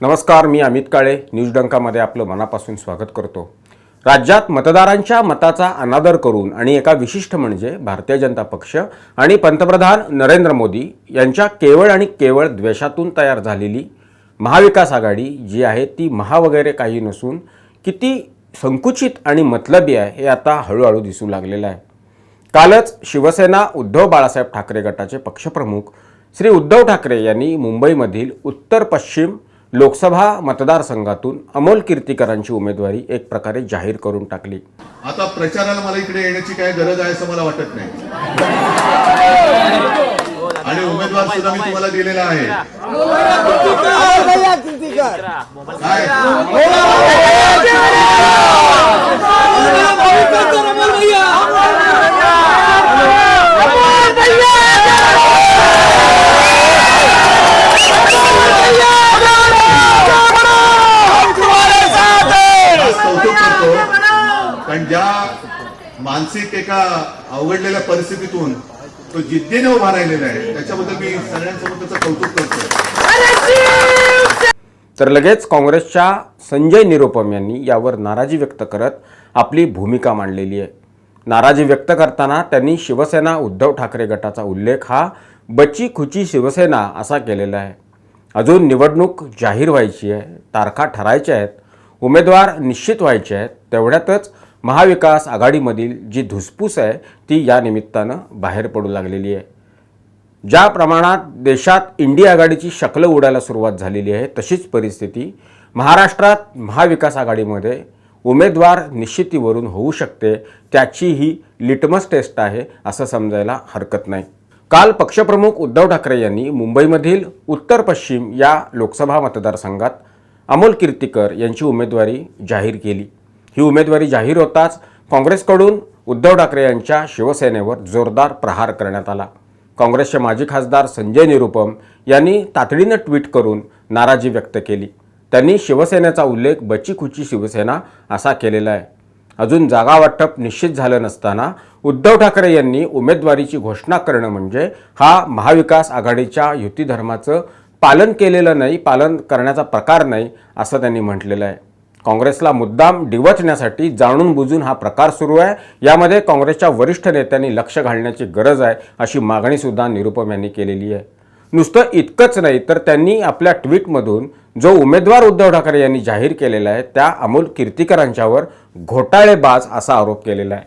नमस्कार मी अमित काळे. न्यूज डंकामध्ये आपलं मनापासून स्वागत करतो. राज्यात मतदारांच्या मताचा अनादर करून आणि एका विशिष्ट म्हणजे भारतीय जनता पक्ष आणि पंतप्रधान नरेंद्र मोदी यांच्या केवळ आणि केवळ द्वेषातून तयार झालेली महाविकास आघाडी जी आहे ती महा वगैरे काही नसून किती संकुचित आणि मतलबी आहे हे आता हळूहळू दिसू लागलेलं आहे. कालच शिवसेना उद्धव बाळासाहेब ठाकरे गटाचे पक्षप्रमुख श्री उद्धव ठाकरे यांनी मुंबईमधील उत्तर पश्चिम लोकसभा मतदारसंघातून अमोल कीर्तीकरांची उमेदवारी एक प्रकारे जाहीर करून टाकली आता प्रचाराला मला इकडे येण्याची काय गरज आहे असं मला वाटत नाही आणि उमेदवार सुद्धा मी तुम्हाला दिलेला आहे काय आज कौतुक करतो कारण ज्या मानसिक एका अवघडलेल्या परिस्थितीतून तो जिद्दीने उभा राहिलेला आहे त्याच्याबद्दल मी सगळ्यांसमोर त्याचं कौतुक करतो तर लगेच काँग्रेसच्या संजय निरुपम यांनी यावर नाराजी व्यक्त करत आपली भूमिका मांडलेली आहे. नाराजी व्यक्त करताना त्यांनी शिवसेना उद्धव ठाकरे गटाचा उल्लेख हा बची खुची शिवसेना असा केलेला आहे. अजून निवडणूक जाहीर व्हायची आहे तारखा ठरायच्या आहेत उमेदवार निश्चित व्हायचे आहेत तेवढ्यातच महाविकास आघाडीमधील जी धुसफूस आहे ती या निमित्तानं बाहेर पडू लागलेली आहे. ज्या प्रमाणात देशात इंडिया आघाडीची शकलं उडायला सुरुवात झालेली आहे तशीच परिस्थिती महाराष्ट्रात महाविकास आघाडीमध्ये उमेदवार निश्चितीवरून होऊ शकते त्याची ही लिटमस टेस्ट आहे असं समजायला हरकत नाही. काल पक्षप्रमुख उद्धव ठाकरे यांनी मुंबईमधील उत्तर पश्चिम या लोकसभा मतदारसंघात अमोल कीर्तिकर यांची उमेदवारी जाहीर केली. ही उमेदवारी जाहीर होताच काँग्रेसकडून उद्धव ठाकरे यांच्या शिवसेनेवर जोरदार प्रहार करण्यात आला. काँग्रेसचे माजी खासदार संजय निरुपम यांनी तातडीनं ट्विट करून नाराजी व्यक्त केली. त्यांनी शिवसेनेचा उल्लेख बचीखुची शिवसेना असा केलेला आहे. अजून जागा वाटप निश्चित झालं नसताना उद्धव ठाकरे यांनी उमेदवारीची घोषणा करणं म्हणजे हा महाविकास आघाडीच्या युतीधर्माचं पालन केलेलं नाही पालन करण्याचा प्रकार नाही असं त्यांनी म्हटलेलं आहे. काँग्रेसला मुद्दाम डिवचण्यासाठी जाणून बुजून हा प्रकार सुरू आहे. यामध्ये काँग्रेसच्या वरिष्ठ नेत्यांनी लक्ष घालण्याची गरज आहे अशी मागणीसुद्धा निरुपम यांनी केलेली आहे. नुसतं इतकंच नाही तर त्यांनी आपल्या ट्विटमधून जो उमेदवार उद्धव ठाकरे यांनी जाहीर केलेला आहे त्या अमोल कीर्तीकरांच्यावर घोटाळेबाज असा आरोप केलेला आहे.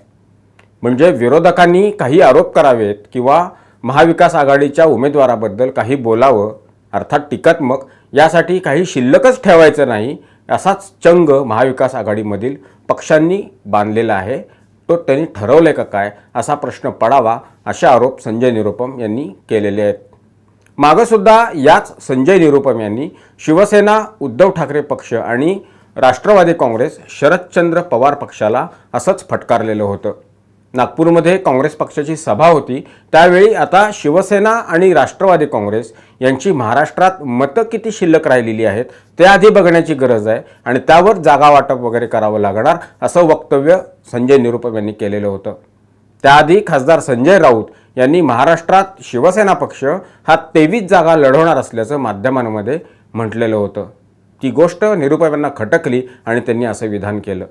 म्हणजे विरोधकांनी काही आरोप करावेत किंवा महाविकास आघाडीच्या उमेदवाराबद्दल काही बोलावं अर्थात टीकात्मक यासाठी काही शिल्लकच ठेवायचं नाही असाच चंग महाविकास आघाडीमधील पक्षांनी बांधलेला आहे. तो त्यांनी ठरवलं का काय असा प्रश्न पडावा असे आरोप संजय निरुपम यांनी केलेले आहेत. मागंसुद्धा याच संजय निरुपम यांनी शिवसेना उद्धव ठाकरे पक्ष आणि राष्ट्रवादी काँग्रेस शरदचंद्र पवार पक्षाला असंच फटकारलेलं होतं. नागपूरमध्ये काँग्रेस पक्षाची सभा होती. त्यावेळी आता शिवसेना आणि राष्ट्रवादी काँग्रेस यांची महाराष्ट्रात मतं किती शिल्लक राहिलेली आहेत ते आधी बघण्याची गरज आहे आणि त्यावर जागा वाटप वगैरे करावं लागणार असं वक्तव्य संजय निरुपम यांनी केलेलं होतं. त्याआधी खासदार संजय राऊत यांनी महाराष्ट्रात शिवसेना पक्ष हा तेवीस जागा लढवणार असल्याचं माध्यमांमध्ये म्हटलेलं होतं. ती गोष्ट निरुपम यांना खटकली आणि त्यांनी असं विधान केलं.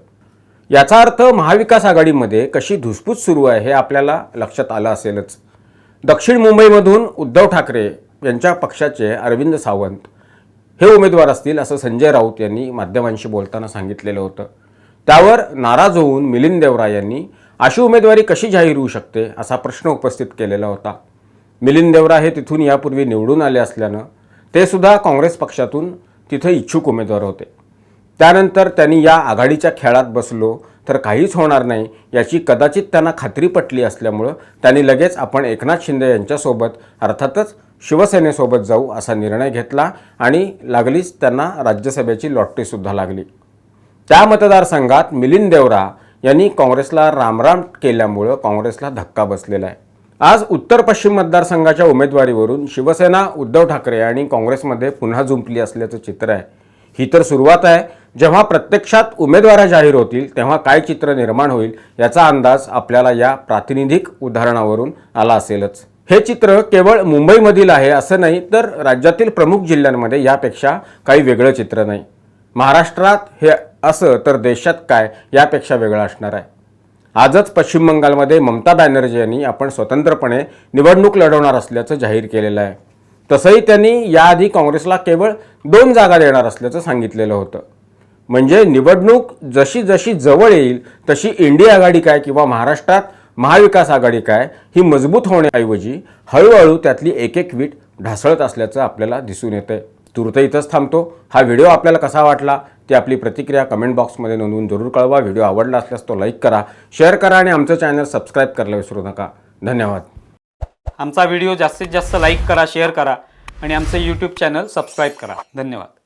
याचा अर्थ महाविकास आघाडीमध्ये कशी धुसफूस सुरू आहे हे आपल्याला लक्षात आलं असेलच. दक्षिण मुंबईमधून उद्धव ठाकरे यांच्या पक्षाचे अरविंद सावंत हे उमेदवार असतील असं संजय राऊत यांनी माध्यमांशी बोलताना सांगितलेलं होतं. त्यावर नाराज होऊन मिलिंद देवरा यांनी अशी उमेदवारी कशी जाहीर होऊ शकते असा प्रश्न उपस्थित केलेला होता. मिलिंद देवरा हे तिथून यापूर्वी निवडून आले असल्यानं ते सुद्धा काँग्रेस पक्षातून तिथे इच्छुक उमेदवार होते. त्यानंतर त्यांनी या आघाडीच्या खेळात बसलो तर काहीच होणार नाही याची कदाचित त्यांना खात्री पटली असल्यामुळं त्यांनी लगेच आपण एकनाथ शिंदे यांच्यासोबत अर्थातच शिवसेनेसोबत जाऊ असा निर्णय घेतला आणि लागलीच त्यांना राज्यसभेची लॉटरीसुद्धा लागली. त्या मतदारसंघात मिलिंद देवरा यांनी काँग्रेसला रामराम केल्यामुळं काँग्रेसला धक्का बसलेला आहे. आज उत्तर पश्चिम मतदारसंघाच्या उमेदवारीवरून शिवसेना उद्धव ठाकरे आणि काँग्रेसमध्ये पुन्हा जुंपली असल्याचं चित्र आहे. ही तर सुरुवात आहे. जेव्हा प्रत्यक्षात उमेदवार जाहीर होतील तेव्हा काय चित्र निर्माण होईल याचा अंदाज आपल्याला या प्रातिनिधिक उदाहरणावरून आला असेलच. हे चित्र केवळ मुंबईमधील आहे असं नाही तर राज्यातील प्रमुख जिल्ह्यांमध्ये यापेक्षा काही वेगळं चित्र नाही. महाराष्ट्रात हे असं तर देशात काय यापेक्षा वेगळं असणार आहे. आजच पश्चिम बंगालमध्ये ममता बॅनर्जी यांनी आपण स्वतंत्रपणे निवडणूक लढवणार असल्याचं जाहीर केलेलं आहे. तसंही त्यांनी याआधी काँग्रेसला केवळ दोन जागा देणार असल्याचं सांगितलेलं होतं. म्हणजे निवडणूक जशी जशी जवळ येईल तशी इंडिया आघाडी काय किंवा महाराष्ट्रात महाविकास आघाडी काय ही मजबूत होण्याऐवजी हळूहळू त्यातली एक एक वीट ढासळत असल्याचं आपल्याला दिसून येतं आहे तुर्त इथंच थांबतो. हा व्हिडिओ आपल्याला कसा वाटला ती आपली प्रतिक्रिया कमेंट बॉक्समध्ये नोंदवून जरूर कळवा. व्हिडिओ आवडला असल्यास तो लाईक करा शेअर करा आणि आमचं चॅनल सबस्क्राईब करायला विसरू नका. धन्यवाद. आमचा व्हिडिओ जास्तीत जास्त लाईक करा शेअर करा आणि आमचं यूट्यूब चॅनल सबस्क्राईब करा. धन्यवाद.